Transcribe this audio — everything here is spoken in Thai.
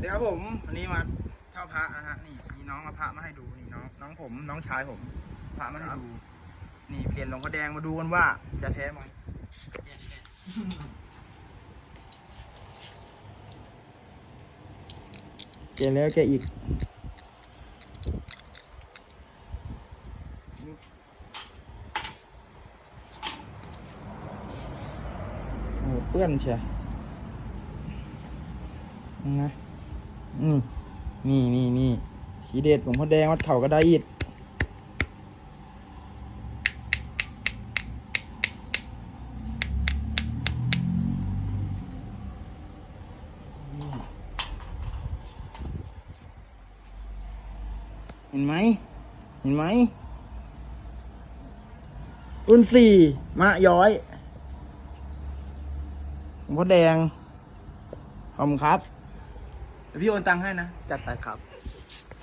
เดี๋ยวครับผมวันนี้มาเช่าพระนะฮะนี่มีน้องเอาพระมาให้ดูนี่น้องน้องผมน้องชายผมพระมาให้ดู นี่เหรียญหลวงพ่อแดงมาดูกันว่า จะแท้ไหมแกะแล้วแกอีกเปื้อนเชียวนะ นี่ นี่นี่นี่ทีเด็ดหลวงพ่อแดงวัดเขากระได้อิดนี่เห็นไหม เห็นไหมรุ่นสี่มะย้อยหลวงพ่อแดงขอบคุณครับ เดี๋ยวพี่โอนตังค์ให้นะ จัดไปครับ